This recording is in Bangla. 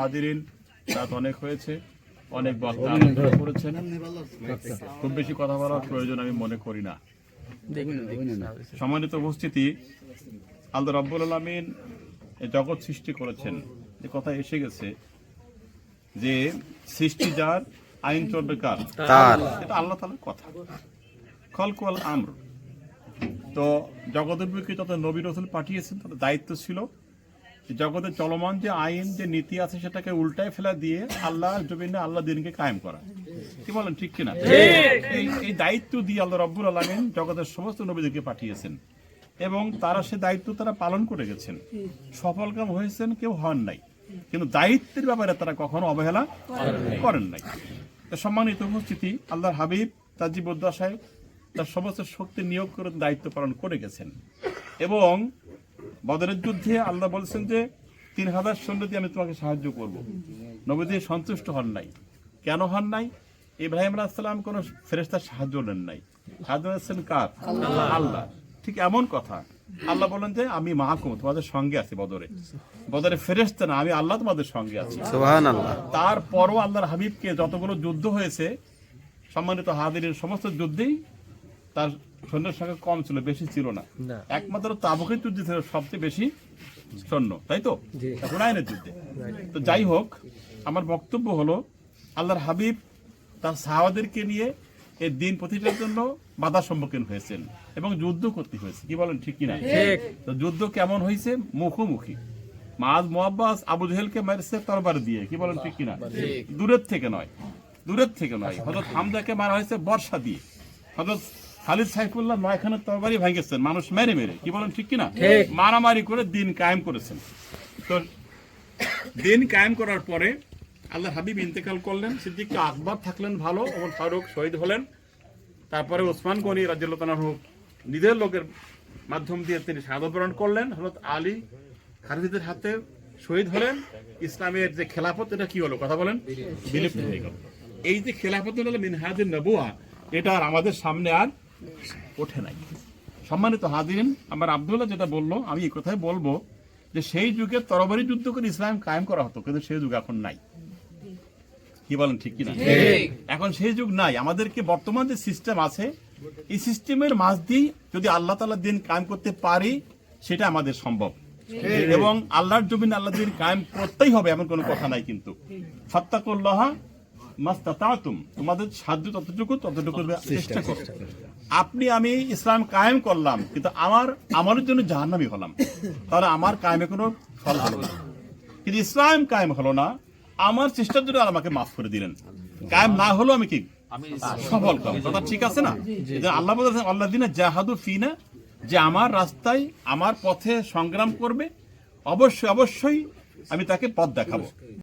হাজিরিন রাত অনেক হয়েছে অনেক বক্তা করেছেন। খুব বেশি কথা বলার প্রয়োজন আমি মনে করি না। সম্মানিত উপস্থিতি আল্লাহ রব্বুল আলমিন জগৎ সৃষ্টি করেছেন। যে কথা এসে গেছে যে সৃষ্টি যার আইন চলবে কার? এটা আল্লাহ তালার কথা। খলকল আমর। তো জগতের বুকে যত নবী রসুল পাঠিয়েছেন তাদের দায়িত্ব ছিল যে জগতের চলমান যে আইন যে নীতি আছে সেটাকে উল্টায় ফেলা দিয়ে আল্লাহর জমিনে আল্লাহ দিনকে কায়েম করা। কি বলেন ঠিক কিনা? এই এই দায়িত্ব দিয়ে আল্লাহ রব্বুল আলমিন জগতের সমস্ত নবীদেরকে পাঠিয়েছেন এবং তারা সে দায়িত্ব তারা পালন করে গেছেন। সফলকাম হয়েছেন কেউ হন নাই। কিন্তু দায়িত্বের ব্যাপারে তারা কখনো অবহেলা করেন নাই। সম্মানিত উপস্থিতি আল্লাহর হাবিব তার জীবদ্দশায় তার সমস্ত শক্তি নিয়োগ করে দায়িত্ব পালন করে গেছেন। এবং বদরের যুদ্ধে আল্লাহ বলছেন যে তিন হাজার সৈন্য দিয়ে আমি তোমাকে সাহায্য করব। নবীজি সন্তুষ্ট হন নাই। কেন হন নাই? ইব্রাহিম আলাহিসাল্লাম কোনো ফেরেস্তার সাহায্য নেন নাই। সাহায্য নিচ্ছেন কার? আল্লাহ। ঠিক এমন কথা। আল্লাহ বলেন যে আমি মাহকুম তোমাদের সঙ্গে আছি বদরে। বদরে ফেরেস্তা না আমি আল্লাহ তোমাদের সঙ্গে আছি। তারপরও আল্লাহর হাবিবকে যতগুলো যুদ্ধ হয়েছে সম্মানিত হাদিরের সমস্ত যুদ্ধেই তার সৈন্যের সংখ্যা কম ছিল বেশি ছিল না। একমাত্র তাবুকের যুদ্ধে ছিল সবচেয়ে বেশি সৈন্য তাই তো? হুনায়নের যুদ্ধে। তো যাই হোক আমার বক্তব্য হলো আল্লাহর হাবিব তার সাহাবাদেরকে নিয়ে এই দিন প্রতিষ্ঠার জন্য বাধার সম্মুখীন হয়েছেন এবং যুদ্ধ করতে হয়েছে। কি বলেন ঠিক কিনা? তো যুদ্ধ কেমন হয়েছে? মুখোমুখি। মাজ মোয়াব্বাস আবু জহেলকে মারছে তরবার দিয়ে। কি বলেন ঠিক কিনা? দূরের থেকে নয়। দূরের থেকে নয়। হজরত হামদাকে মারা হয়েছে বর্ষা দিয়ে। হজরত খালিদ সাইফুল্লাহ নয়খানের তরবারি ভাঙেছেন মানুষ মেরে মেরে। কি বলেন ঠিক কিনা? মারামারি করে দিন কায়েম করেছেন। তো দিন কায়েম করার পরে আল্লাহ হাবিব ইন্তেকাল করলেন সিদ্দিক আকবর থাকলেন ভালো ওমর ফারুক শহীদ হলেন। তারপরে ওসমান গনি রাজ্লাহ নিজের লোকের মাধ্যম দিয়ে তিনি শাহাদত বরণ করলেন। হজরত আলী খারিদের হাতে শহীদ হলেন। ইসলামের যে খেলাফত এটা কি হলো? কথা বলেন। বিলুপ্ত হয়ে গেল। এই যে খেলাফত হলো মিনহাজের নবুয়া। এটা আর আমাদের সামনে আর ওঠে নাই। সম্মানিত হাজিরিন আমার আব্দুল্লাহ যেটা বলল আমি এই কথাই বলব যে সেই যুগে তরবারি যুদ্ধ করে ইসলাম কায়েম করা হতো কিন্তু সেই যুগ এখন নাই। কি বলেন ঠিক কিনা? এখন সেই যুগ নাই। আমাদেরকে বর্তমান যে সিস্টেম আছে এই সিস্টেমের মাঝ দিয়ে যদি আল্লাহ তাআলা দিন কায়েম করতে পারি সেটা আমাদের সম্ভব। এবং আল্লাহর জমিন আল্লাহ দিন কায়েম করতেই হবে এমন কোনো কথা নাই কিন্তু। ফাত্তাকুল্লাহ মাস্তাতাতুম তোমাদের সাধ্য ততটুকু ততটুকু চেষ্টা করো। আপনি আমি ইসলাম কায়েম করলাম কিন্তু আমার আমার জন্য জাহান্নামি হলাম। তাহলে আমার কায়েমে কোনো ফল হলো না। কিন্তু ইসলাম কায়েম হলো না আমার চেষ্টার জন্য আমাকে মাফ করে দিলেন। কায়েম না হলো আমি কি সফল কাম কথা ঠিক আছে না? আল্লাহ আল্লাহ দিনে জাহাদু ফিনা যে আমার রাস্তায় আমার পথে সংগ্রাম করবে অবশ্যই অবশ্যই আমি তাকে পথ দেখাবো।